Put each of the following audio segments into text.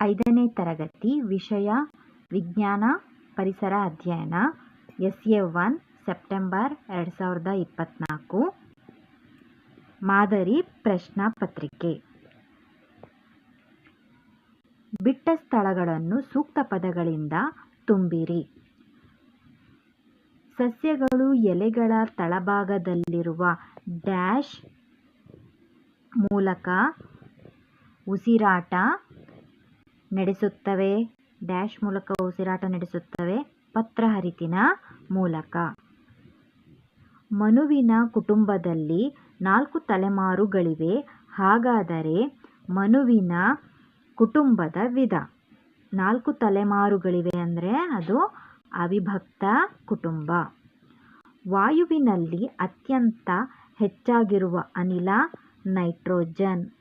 ಐದನೇ ತರಗತಿ ವಿಷಯ ವಿಜ್ಞಾನ ಪರಿಸರ ಅಧ್ಯಯನ ಎಸ್ ಎ ಒನ್, ಸೆಪ್ಟೆಂಬರ್ ಎರಡು ಸಾವಿರದ ಇಪ್ಪತ್ತ್ನಾಲ್ಕು ಮಾದರಿ ಪ್ರಶ್ನಾ ಪತ್ರಿಕೆ. ಬಿಟ್ಟ ಸ್ಥಳಗಳನ್ನು ಸೂಕ್ತ ಪದಗಳಿಂದ ತುಂಬಿರಿ. ಸಸ್ಯಗಳು ಎಲೆಗಳ ತಳಭಾಗದಲ್ಲಿರುವ ಡ್ಯಾಶ್ ಮೂಲಕ ಉಸಿರಾಟ ನಡೆಸುತ್ತವೆ. ಡ್ಯಾಶ್ ಮೂಲಕ ಉಸಿರಾಟ ನಡೆಸುತ್ತವೆ. ಪತ್ರಹರಿತಿನ ಮೂಲಕ. ಮನುವಿನ ಕುಟುಂಬದಲ್ಲಿ ನಾಲ್ಕು ತಲೆಮಾರುಗಳಿವೆ. ಹಾಗಾದರೆ ಮನುವಿನ ಕುಟುಂಬದ ವಿಧ. ನಾಲ್ಕು ತಲೆಮಾರುಗಳಿವೆ ಅಂದರೆ ಅದು ಅವಿಭಕ್ತ ಕುಟುಂಬ. ವಾಯುವಿನಲ್ಲಿ ಅತ್ಯಂತ ಹೆಚ್ಚಾಗಿರುವ ಅನಿಲ, ನೈಟ್ರೋಜನ್.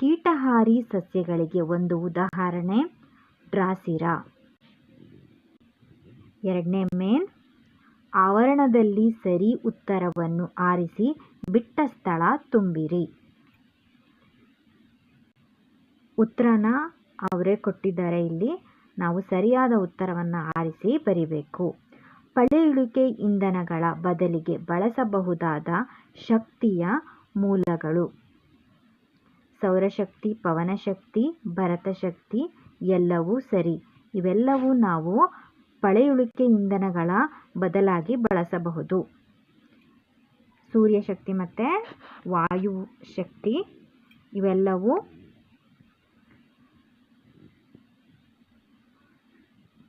ಕೀಟಹಾರಿ ಸಸ್ಯಗಳಿಗೆ ಒಂದು ಉದಾಹರಣೆ. ಡ್ರಾಸಿರಾ. ಎರಡನೇ ಮೇನ್. ಆವರಣದಲ್ಲಿ ಸರಿ ಉತ್ತರವನ್ನು ಆರಿಸಿ ಬಿಟ್ಟ ಸ್ಥಳ ತುಂಬಿರಿ. ಉತ್ತರನ ಅವರೇ ಕೊಟ್ಟಿದ್ದಾರೆ ಇಲ್ಲಿ. ನಾವು ಸರಿಯಾದ ಉತ್ತರವನ್ನು ಆರಿಸಿ ಬರಿಬೇಕು. ಪಳೆಯುಳಿಕೆ ಇಂಧನಗಳ ಬದಲಿಗೆ ಬಳಸಬಹುದಾದ ಶಕ್ತಿಯ ಮೂಲಗಳು. ಸೌರಶಕ್ತಿ, ಪವನಶಕ್ತಿ, ಭರತಶಕ್ತಿ ಎಲ್ಲವೂ ಸರಿ. ಇವೆಲ್ಲವೂ ನಾವು ಪಳೆಯುಳಿಕೆ ಇಂಧನಗಳ ಬದಲಾಗಿ ಬಳಸಬಹುದು. ಸೂರ್ಯಶಕ್ತಿ ಮತ್ತು ವಾಯು ಶಕ್ತಿ ಇವೆಲ್ಲವೂ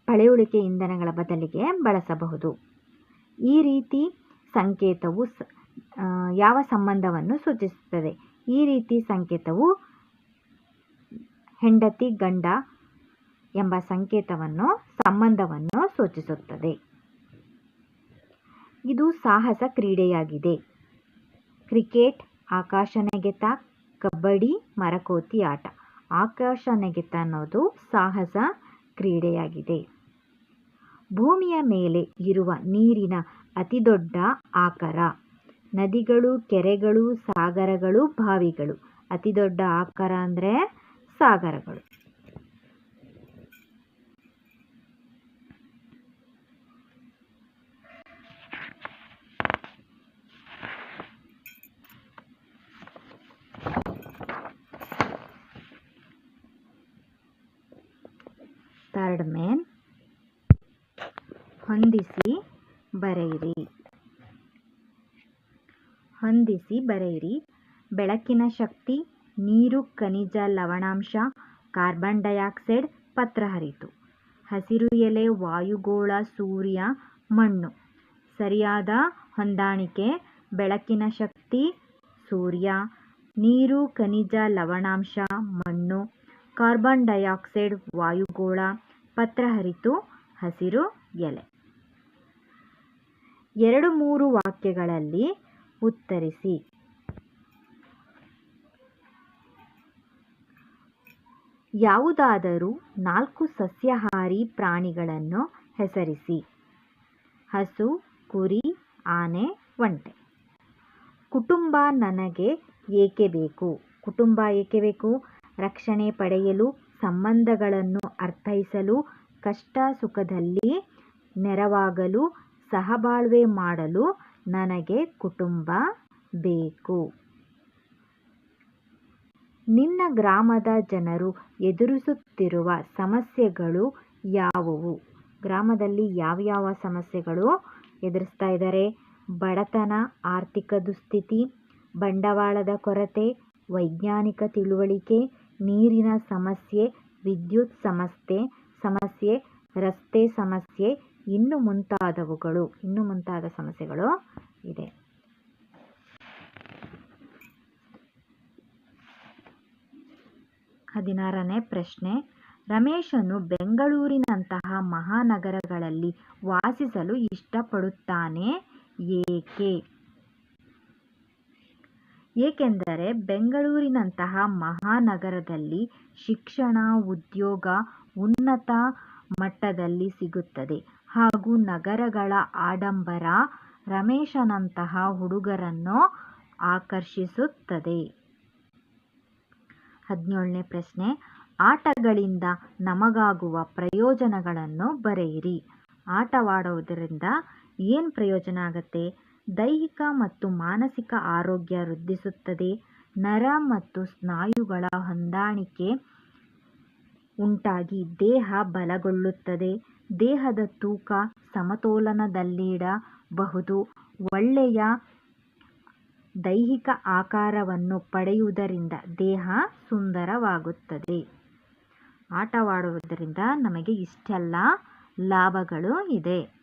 ಪಳೆಯುಳಿಕೆ ಇಂಧನಗಳ ಬದಲಿಗೆ ಬಳಸಬಹುದು. ಈ ರೀತಿ ಸಂಕೇತವು ಯಾವ ಸಂಬಂಧವನ್ನು ಸೂಚಿಸುತ್ತದೆ? ಈ ರೀತಿ ಸಂಕೇತವು ಹೆಂಡತಿ, ಗಂಡ ಎಂಬ ಸಂಕೇತವನ್ನು, ಸಂಬಂಧವನ್ನು ಸೂಚಿಸುತ್ತದೆ. ಇದು ಸಾಹಸ ಕ್ರೀಡೆಯಾಗಿದೆ. ಕ್ರಿಕೆಟ್, ಆಕಾಶ ನೆಗೆತ, ಕಬಡ್ಡಿ, ಮರಕೋತಿ ಆಟ. ಆಕಾಶ ನೆಗೆತ ಅನ್ನೋದು ಸಾಹಸ ಕ್ರೀಡೆಯಾಗಿದೆ. ಭೂಮಿಯ ಮೇಲೆ ಇರುವ ನೀರಿನ ಅತಿದೊಡ್ಡ ಆಕಾರ. ನದಿಗಳು ಕೆರೆಗಳು ಸಾಗರಗಳು ಬಾವಿಗಳು. ಅತಿ ದೊಡ್ಡ ಆಕಾರ ಅಂದರೆ ಸಾಗರಗಳು. ಥರ್ಡ್ ಮೇನ್ ಹೊಂದಿಸಿ ಬರೆಯಿರಿ. ಹೊಂದಿಸಿ ಬರೆಯಿರಿ. ಬೆಳಕಿನ ಶಕ್ತಿ, ನೀರು, ಖನಿಜ ಲವಣಾಂಶ, ಕಾರ್ಬನ್ ಡೈಆಕ್ಸೈಡ್ ಪತ್ರಹರಿತು ಹಸಿರು ಎಲೆ, ವಾಯುಗೋಳ, ಸೂರ್ಯ, ಮಣ್ಣು. ಸರಿಯಾದ ಹೊಂದಾಣಿಕೆ, ಬೆಳಕಿನ ಶಕ್ತಿ, ಸೂರ್ಯ, ನೀರು, ಖನಿಜ ಲವಣಾಂಶ, ಮಣ್ಣು, ಕಾರ್ಬನ್ ಡೈಆಕ್ಸೈಡ್, ವಾಯುಗೋಳ ಪತ್ರಹರಿತು ಹಸಿರು ಎಲೆ. ಎರಡು ಮೂರು ವಾಕ್ಯಗಳಲ್ಲಿ ಉತ್ತರಿಸಿ. ಯಾವುದಾದರೂ ನಾಲ್ಕು ಸಸ್ಯಾಹಾರಿ ಪ್ರಾಣಿಗಳನ್ನು ಹೆಸರಿಸಿ. ಹಸು, ಕುರಿ, ಆನೆ, ಒಂಟೆ. ಕುಟುಂಬ ನನಗೆ ಏಕೆ ಬೇಕು? ಕುಟುಂಬ ಏಕೆ ಬೇಕು? ರಕ್ಷಣೆ ಪಡೆಯಲು, ಸಂಬಂಧಗಳನ್ನು ಅರ್ಥೈಸಲು, ಕಷ್ಟ ಸುಖದಲ್ಲಿ ನೆರವಾಗಲು, ಸಹಬಾಳ್ವೆ ಮಾಡಲು ನನಗೆ ಕುಟುಂಬ ಬೇಕು. ನಿನ್ನ ಗ್ರಾಮದ ಜನರು ಎದುರಿಸುತ್ತಿರುವ ಸಮಸ್ಯೆಗಳು ಯಾವುವು? ಗ್ರಾಮದಲ್ಲಿ ಯಾವ್ಯಾವ ಸಮಸ್ಯೆಗಳು ಎದುರಿಸ್ತಾ ಇದ್ದಾರೆ? ಬಡತನ, ಆರ್ಥಿಕ ದುಸ್ಥಿತಿ, ಬಂಡವಾಳದ ಕೊರತೆ, ವೈಜ್ಞಾನಿಕ ತಿಳುವಳಿಕೆ, ನೀರಿನ ಸಮಸ್ಯೆ, ವಿದ್ಯುತ್ ಸಮಸ್ಯೆ ಸಮಸ್ಯೆ, ರಸ್ತೆ ಸಮಸ್ಯೆ ಇನ್ನು ಮುಂತಾದವುಗಳು, ಇನ್ನು ಮುಂತಾದ ಸಮಸ್ಯೆಗಳು ಇದೆ. ಹದಿನಾರನೇ ಪ್ರಶ್ನೆ, ರಮೇಶನು ಬೆಂಗಳೂರಿನಂತಹ ಮಹಾನಗರಗಳಲ್ಲಿ ವಾಸಿಸಲು ಇಷ್ಟಪಡುತ್ತಾನೆ ಏಕೆ? ಏಕೆಂದರೆ ಬೆಂಗಳೂರಿನಂತಹ ಮಹಾನಗರದಲ್ಲಿ ಶಿಕ್ಷಣ, ಉದ್ಯೋಗ, ಉನ್ನತ ಮಟ್ಟದಲ್ಲಿ ಸಿಗುತ್ತದೆ. ಹಾಗೂ ನಗರಗಳ ಆಡಂಬರ ರಮೇಶನಂತಹ ಹುಡುಗರನ್ನು ಆಕರ್ಷಿಸುತ್ತದೆ. ಹದಿನೇಳನೇ ಪ್ರಶ್ನೆ. ಆಟಗಳಿಂದ ನಮಗಾಗುವ ಪ್ರಯೋಜನಗಳನ್ನು ಬರೆಯಿರಿ. ಆಟವಾಡುವುದರಿಂದ ಏನು ಪ್ರಯೋಜನ ಆಗುತ್ತೆ? ದೈಹಿಕ ಮತ್ತು ಮಾನಸಿಕ ಆರೋಗ್ಯ ವೃದ್ಧಿಸುತ್ತದೆ. ನರ ಮತ್ತು ಸ್ನಾಯುಗಳ ಹೊಂದಾಣಿಕೆ ಉಂಟಾಗಿ ದೇಹ ಬಲಗೊಳ್ಳುತ್ತದೆ. ದೇಹದ ತೂಕ ಸಮತೋಲನದಲ್ಲಿಡಬಹುದು. ಒಳ್ಳೆಯ ದೈಹಿಕ ಆಕಾರವನ್ನು ಪಡೆಯುವುದರಿಂದ ದೇಹ ಸುಂದರವಾಗುತ್ತದೆ. ಆಟವಾಡುವುದರಿಂದ ನಮಗೆ ಇಷ್ಟೆಲ್ಲ ಲಾಭಗಳು ಇದೆ.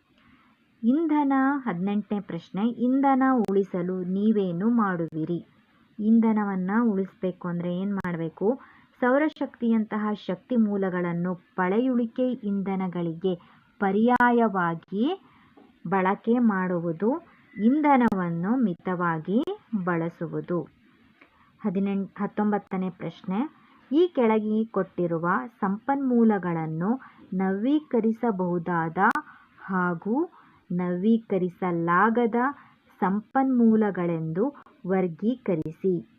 ಇಂಧನ, ಹದಿನೆಂಟನೇ ಪ್ರಶ್ನೆ, ಇಂಧನ ಉಳಿಸಲು ನೀವೇನು ಮಾಡುವಿರಿ? ಇಂಧನವನ್ನು ಉಳಿಸಬೇಕು ಅಂದರೆ ಏನು ಮಾಡಬೇಕು? ಸೌರಶಕ್ತಿಯಂತಹ ಶಕ್ತಿ ಮೂಲಗಳನ್ನು ಪಳೆಯುಳಿಕೆ ಇಂಧನಗಳಿಗೆ ಪರ್ಯಾಯವಾಗಿ ಬಳಕೆ ಮಾಡುವುದು, ಇಂಧನವನ್ನು ಮಿತವಾಗಿ ಬಳಸುವುದು. ಹದಿನೆಂಟು, ಹತ್ತೊಂಬತ್ತನೇ ಪ್ರಶ್ನೆ. ಈ ಕೆಳಗೆ ಕೊಟ್ಟಿರುವ ಸಂಪನ್ಮೂಲಗಳನ್ನು ನವೀಕರಿಸಬಹುದಾದ ಹಾಗೂ ನವೀಕರಿಸಲಾಗದ ಸಂಪನ್ಮೂಲಗಳೆಂದು ವರ್ಗೀಕರಿಸಿ.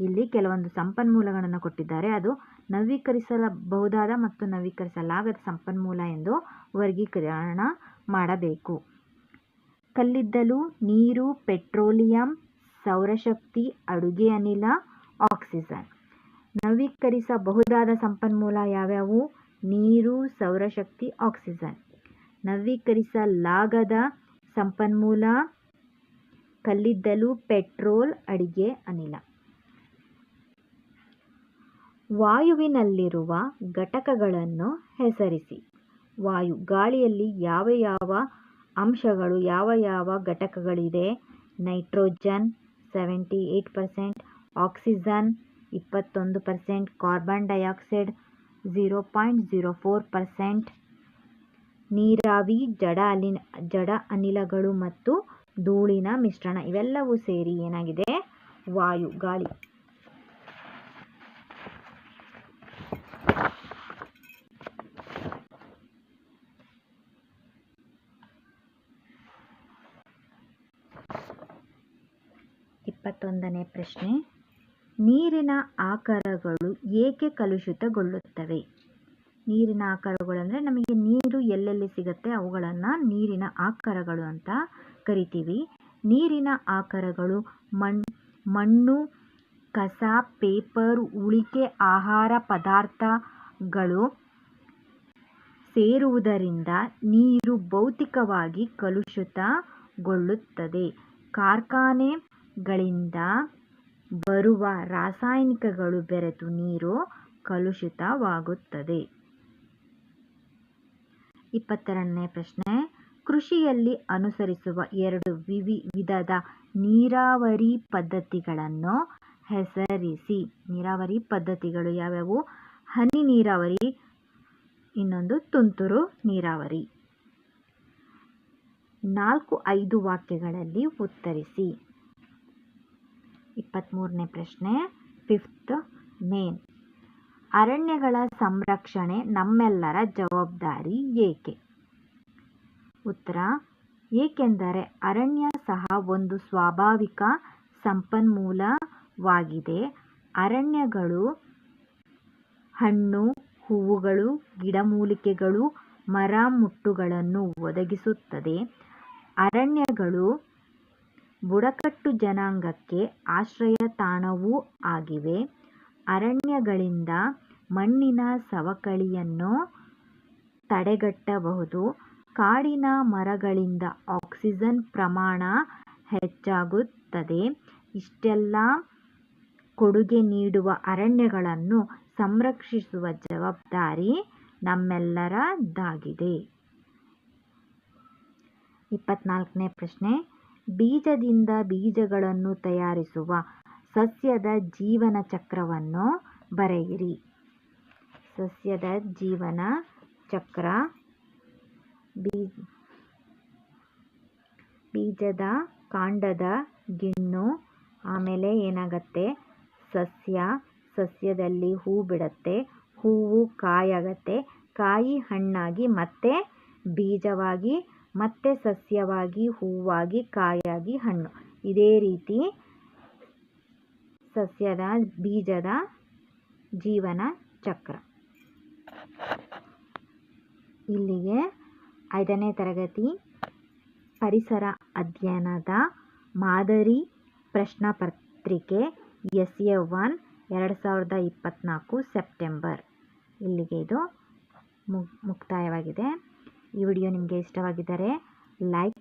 ಇಲ್ಲಿ ಕೆಲವೊಂದು ಸಂಪನ್ಮೂಲಗಳನ್ನು ಕೊಟ್ಟಿದ್ದಾರೆ. ಅದು ನವೀಕರಿಸಬಹುದಾದ ಮತ್ತು ನವೀಕರಿಸಲಾಗದ ಸಂಪನ್ಮೂಲ ಎಂದು ವರ್ಗೀಕರಣ ಮಾಡಬೇಕು. ಕಲ್ಲಿದ್ದಲು, ನೀರು, ಪೆಟ್ರೋಲಿಯಂ, ಸೌರಶಕ್ತಿ, ಅಡುಗೆ ಅನಿಲ, ಆಕ್ಸಿಜನ್. ನವೀಕರಿಸಬಹುದಾದ ಸಂಪನ್ಮೂಲ ಯಾವ್ಯಾವು? ನೀರು, ಸೌರಶಕ್ತಿ, ಆಕ್ಸಿಜನ್. ನವೀಕರಿಸಲಾಗದ ಸಂಪನ್ಮೂಲ ಕಲ್ಲಿದ್ದಲು, ಪೆಟ್ರೋಲ್, ಅಡಿಗೆ ಅನಿಲ. ವಾಯುವಿನಲ್ಲಿರುವ ಘಟಕಗಳನ್ನು ಹೆಸರಿಸಿ. ವಾಯು ಗಾಳಿಯಲ್ಲಿ ಯಾವ ಯಾವ ಅಂಶಗಳು, ಯಾವ ಯಾವ ಘಟಕಗಳಿದೆ nitrogen seventy eight percent, oxygen ಇಪ್ಪತ್ತೊಂದು percent, carbon dioxide zero point zero four percent, ನೀರಾವಿ, ಜಡ ಅಲಿ ಜಡ ಅನಿಲಗಳು ಮತ್ತು ಧೂಳಿನ ಮಿಶ್ರಣ ಇವೆಲ್ಲವೂ ಸೇರಿ ಏನಾಗಿದೆ? ವಾಯು ಗಾಳಿ. ಇಪ್ಪತ್ತೊಂದನೇ ಪ್ರಶ್ನೆ. ನೀರಿನ ಆಕಾರಗಳು ಏಕೆ ಕಲುಷಿತಗೊಳ್ಳುತ್ತವೆ? ನೀರಿನ ಆಕಾರಗಳು ಅಂದರೆ ನಮಗೆ ನೀರು ಎಲ್ಲೆಲ್ಲಿ ಸಿಗುತ್ತೆ ಅವುಗಳನ್ನು ನೀರಿನ ಆಕಾರಗಳು ಅಂತ ಕರಿತೀವಿ. ನೀರಿನ ಆಕಾರಗಳು ಮಣ್, ಮಣ್ಣು, ಕಸ, ಪೇಪರ್, ಉಳಿಕೆ, ಆಹಾರ ಪದಾರ್ಥಗಳು ಸೇರುವುದರಿಂದ ನೀರು ಭೌತಿಕವಾಗಿ ಕಲುಷಿತಗೊಳ್ಳುತ್ತದೆ. ಕಾರ್ಖಾನೆಗಳಿಂದ ಬರುವ ರಾಸಾಯನಿಕಗಳು ಬೆರೆತು ನೀರು ಕಲುಷಿತವಾಗುತ್ತದೆ. ಇಪ್ಪತ್ತೆರಡನೇ ಪ್ರಶ್ನೆ. ಕೃಷಿಯಲ್ಲಿ ಅನುಸರಿಸುವ ಎರಡು ವಿವಿ ವಿಧದ ನೀರಾವರಿ ಪದ್ಧತಿಗಳನ್ನು ಹೆಸರಿಸಿ. ನೀರಾವರಿ ಪದ್ಧತಿಗಳು ಯಾವ್ಯಾವು? ಹನಿ ನೀರಾವರಿ, ಇನ್ನೊಂದು ತುಂತುರು ನೀರಾವರಿ. ನಾಲ್ಕು ಐದು ವಾಕ್ಯಗಳಲ್ಲಿ ಉತ್ತರಿಸಿ. ಇಪ್ಪತ್ತ್ಮೂರನೇ ಪ್ರಶ್ನೆ ಫಿಫ್ತ್ ಮೇನ್ ಅರಣ್ಯಗಳ ಸಂರಕ್ಷಣೆ ನಮ್ಮೆಲ್ಲರ ಜವಾಬ್ದಾರಿ ಏಕೆ? ಉತ್ತರ, ಏಕೆಂದರೆ ಅರಣ್ಯ ಸಹ ಒಂದು ಸ್ವಾಭಾವಿಕ ಸಂಪನ್ಮೂಲವಾಗಿದೆ. ಅರಣ್ಯಗಳು, ಹಣ್ಣು, ಹೂವುಗಳು, ಗಿಡಮೂಲಿಕೆಗಳು, ಮರ ಮುಟ್ಟುಗಳನ್ನು ಒದಗಿಸುತ್ತದೆ. ಅರಣ್ಯಗಳು ಬುಡಕಟ್ಟು ಜನಾಂಗಕ್ಕೆ ಆಶ್ರಯ ತಾಣವೂ ಆಗಿವೆ. ಅರಣ್ಯಗಳಿಂದ ಮಣ್ಣಿನ ಸವಕಳಿಯನ್ನು ತಡೆಗಟ್ಟಬಹುದು. ಕಾಡಿನ ಮರಗಳಿಂದ ಆಕ್ಸಿಜನ್ ಪ್ರಮಾಣ ಹೆಚ್ಚಾಗುತ್ತದೆ. ಇಷ್ಟೆಲ್ಲ ಕೊಡುಗೆ ನೀಡುವ ಅರಣ್ಯಗಳನ್ನು ಸಂರಕ್ಷಿಸುವ ಜವಾಬ್ದಾರಿ ನಮ್ಮೆಲ್ಲರದ್ದಾಗಿದೆ ಇಪ್ಪತ್ನಾಲ್ಕನೇ ಪ್ರಶ್ನೆ. ಬೀಜದಿಂದ ಬೀಜಗಳನ್ನು ತಯಾರಿಸುವ ಸಸ್ಯದ ಜೀವನ ಚಕ್ರವನ್ನು ಬರೆಯಿರಿ. ಸಸ್ಯದ ಜೀವನ ಚಕ್ರ ಬೀಜ ಬೀಜದ ಕಾಂಡದ ಗಿಣ್ಣು, ಆಮೇಲೆ ಏನಾಗತ್ತೆ? ಸಸ್ಯ, ಸಸ್ಯದಲ್ಲಿ ಹೂ ಬಿಡತ್ತೆ, ಹೂವು ಕಾಯಾಗತ್ತೆ, ಕಾಯಿ ಹಣ್ಣಾಗಿ ಮತ್ತೆ ಬೀಜವಾಗಿ ಮತ್ತೆ ಸಸ್ಯವಾಗಿ, ಹೂವಾಗಿ, ಕಾಯಾಗಿ ಹಣ್ಣು. ಇದೇ ರೀತಿ ಸಸ್ಯದ ಬೀಜದ ಜೀವನ ಚಕ್ರ. ಇಲ್ಲಿಗೆ ಐದನೇ ತರಗತಿ ಪರಿಸರ ಅಧ್ಯಯನದ ಮಾದರಿ ಪ್ರಶ್ನಪತ್ರಿಕೆ ಎಸ್ ಎ ಒನ್, ಎರಡು ಸಾವಿರದ ಇಪ್ಪತ್ತ್ನಾಲ್ಕು ಸೆಪ್ಟೆಂಬರ್. ಇಲ್ಲಿಗೆ ಇದು ಮುಕ್ ಮುಕ್ತಾಯವಾಗಿದೆ. ಈ ವಿಡಿಯೋ ನಿಮಗೆ ಇಷ್ಟವಾಗಿದ್ದರೆ ಲೈಕ್